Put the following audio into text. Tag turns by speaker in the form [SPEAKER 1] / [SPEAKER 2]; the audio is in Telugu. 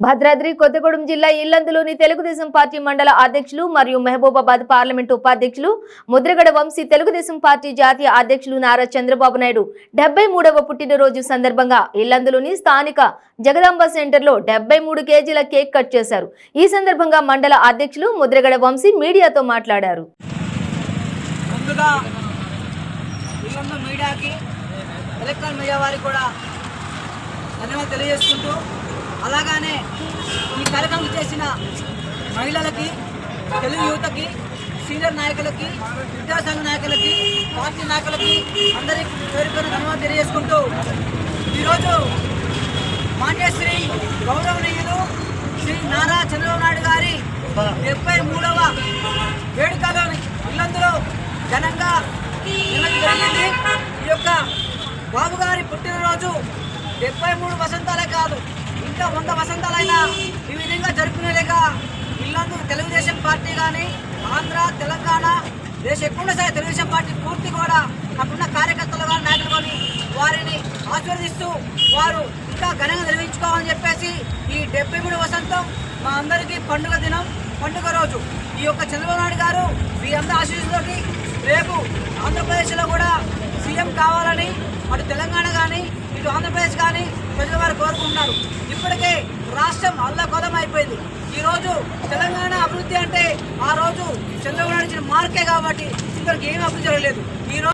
[SPEAKER 1] భద్రాద్రి కొత్తగూడెం జిల్లా ఇల్లందులోని తెలుగుదేశం పార్టీ మండల అధ్యక్షులు మరియు మహబూబాబాద్ పార్లమెంటు ఉపాధ్యక్షులు ముద్రగడ వంశీ తెలుగుదేశం పార్టీ జాతీయ అధ్యక్షులు నారా చంద్రబాబు నాయుడు డెబ్బై మూడవ పుట్టినరోజు సందర్భంగా ఇల్లందులోని స్థానిక జగదాంబ సెంటర్లో డెబ్బై మూడు కేజీల కేక్ కట్ చేశారు. ఈ సందర్భంగా మండల అధ్యక్షులు ముద్రగడ వంశీ మీడియాతో మాట్లాడారు.
[SPEAKER 2] మీడియాకి కూడా ధన్యవాదాలు తెలియజేసుకుంటూ అలాగానే ఈ కార్యక్రమం చేసిన మహిళలకి తెలుగు యువతకి సీనియర్ నాయకులకి విద్యాసంఘ నాయకులకి పార్టీ నాయకులకి అందరికీ పేరు పేరు ధన్యవాదాలు తెలియజేసుకుంటూ ఈరోజు మాన్యశ్రీ గౌరవనీయులు శ్రీ నారా చంద్రబాబు నాయుడు గారి డెబ్బై మూడవ వేడుకలో ఇల్లందులో ఘనంగా జరిగింది. ఈ యొక్క బాబు గారి పుట్టినరోజు డెబ్బై మూడు వసంతాలే కాదు ఇంకా వంద వసంతాలైనా ఈ విధంగా జరుపుకునేలేక ఇల్లందు తెలుగుదేశం పార్టీ కానీ ఆంధ్ర తెలంగాణ దేశం ఎక్కువ సరే తెలుగుదేశం పార్టీ పూర్తి కూడా అక్కడున్న కార్యకర్తలు కానీ నాయకులు కానీ వారిని ఆశీర్వదిస్తూ వారు ఇంకా ఘనంగా నిర్వహించుకోవాలని చెప్పేసి ఈ డెబ్బై మూడు వసంతం మా అందరికీ పండుగ దినం పండుగ రోజు. ఈ యొక్క చంద్రబాబు నాయుడు గారు మీ అందరి ఆశీస్సుతోటి రేపు ఆంధ్రప్రదేశ్లో కూడా సీఎం కావాలని అటు తెలంగాణ కానీ ఇటు ఆంధ్రప్రదేశ్ కానీ ప్రజల వారు కోరుకుంటున్నారు. ఇప్పటికే రాష్ట్రం అల్లకొలం అయిపోయింది. ఈరోజు తెలంగాణ అభివృద్ధి అంటే ఆ రోజు చంద్రబాబు నాయుడు మార్కే కాబట్టి ఇప్పటికి ఏమీ అభివృద్ధి జరగలేదు. ఈ రోజు